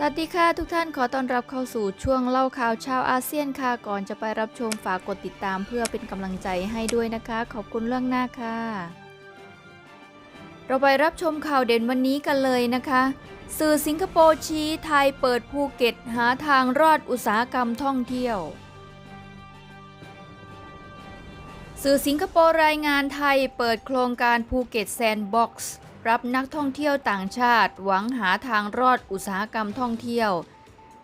สวัสดีค่ะทุกท่านขอต้อนรับเข้าสู่ช่วงเล่าข่าวชาวอาเซียนค่ะก่อนจะไปรับชมฝากกดติดตามเพื่อเป็นกำลังใจให้ด้วยนะคะ ขอบคุณเรื่องหน้าค่ะ เราไปรับชมข่าวเด่นวันนี้กันเลยนะคะ สื่อสิงคโปร์ชี้ไทยเปิดภูเก็ตหาทางรอดอุตสาหกรรมท่องเที่ยว สื่อสิงคโปร์รายงานไทยเปิดโครงการภูเก็ตแซนด์บ็อกซ์ รับนักท่องเที่ยวต่างชาติ หวังหาทางรอดอุตสาหกรรมท่องเที่ยว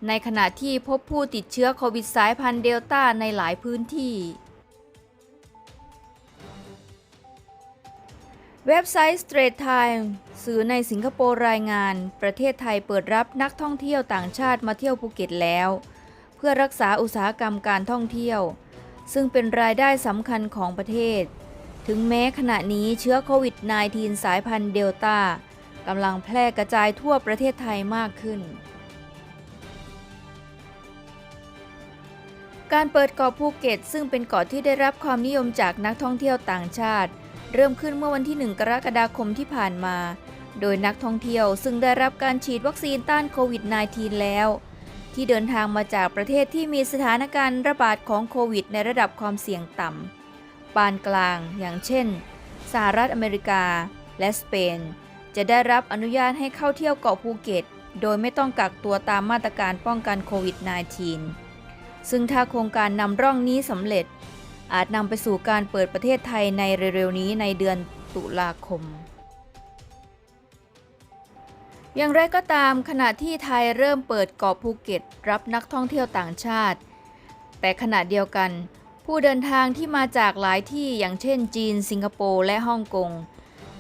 ในขณะที่พบผู้ติดเชื้อโควิดสายพันธุ์เดลต้าในหลายพื้นที่ เว็บไซต์ Straits Times สื่อในสิงคโปร์รายงาน ประเทศไทยเปิดรับนักท่องเที่ยวต่างชาติมาเที่ยวภูเก็ตแล้ว เพื่อรักษาอุตสาหกรรมการท่องเที่ยว ซึ่งเป็นรายได้สำคัญของประเทศ ถึงแม้ขณะนี้เชื้อโควิด -19 สายพันธุ์เดลต้ากำลังแพร่กระจายทั่วประเทศไทยมากขึ้น การเปิดเกาะภูเก็ต ซึ่งเป็นเกาะที่ได้รับความนิยมจากนักท่องเที่ยวต่างชาติ เริ่มขึ้นเมื่อวันที่ 1 กรกฎาคมที่ผ่านมา โดยนักท่องเที่ยวซึ่งได้รับการฉีดวัคซีนต้านโควิด -19 แล้ว ที่เดินทางมาจากประเทศที่มีสถานการณ์ระบาดของโควิดในระดับความเสี่ยงต่ำ ปานกลาง อย่างเช่น สหรัฐอเมริกา และสเปน จะได้รับอนุญาตให้เข้าเที่ยวเกาะภูเก็ต โดยไม่ต้องกักตัวตามมาตรการป้องกันโควิด -19 ซึ่งถ้าโครงการนำร่องนี้สำเร็จ อาจนำไปสู่การเปิดประเทศไทยในเร็วๆนี้ในเดือนตุลาคมอย่างไรก็ตามขณะที่ไทยเริ่มเปิดเกาะภูเก็ต รับนักท่องเที่ยวต่างชาติ แต่ขณะเดียวกัน ผู้เดินทางที่มาจากหลายที่อย่างเช่นจีน สิงคโปร์ และฮ่องกง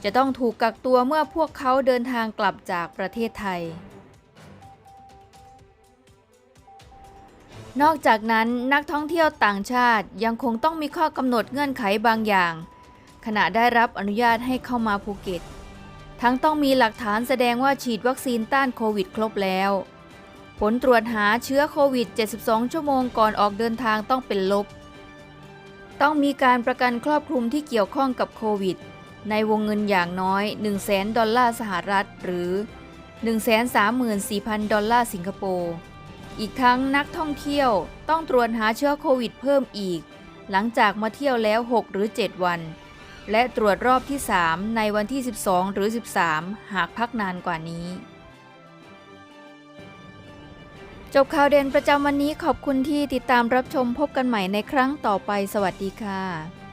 จะต้องถูกกักตัวเมื่อพวกเขาเดินทางกลับจากประเทศไทย นอกจากนั้นนักท่องเที่ยวต่างชาติยังคงต้องมีข้อกำหนดเงื่อนไขบางอย่าง ขณะได้รับอนุญาตให้เข้ามาภูเก็ต ทั้งต้องมีหลักฐานแสดงว่าฉีดวัคซีนต้านโควิดครบแล้ว ผลตรวจหาเชื้อโควิด 72 ชั่วโมงก่อนออกเดินทางต้องเป็นลบ ต้องมีการประกันครอบคลุมที่เกี่ยวข้องกับโควิด ในวงเงินอย่างน้อย100,000ดอลลาร์สหรัฐ หรือ 134,000 ดอลลาร์สิงคโปร์อีกทั้งนักท่องเที่ยวต้องตรวจหาเชื้อโควิดเพิ่มอีก หลังจากมาเที่ยวแล้ว 6 หรือ 7 วัน และตรวจรอบที่ 3 ในวันที่ 12 หรือ 13 หากพักนานกว่านี้ จบข่าวเด่นประจำวันนี้ขอบคุณที่ติดตามรับชมพบกันใหม่ในครั้งต่อไปสวัสดีค่ะ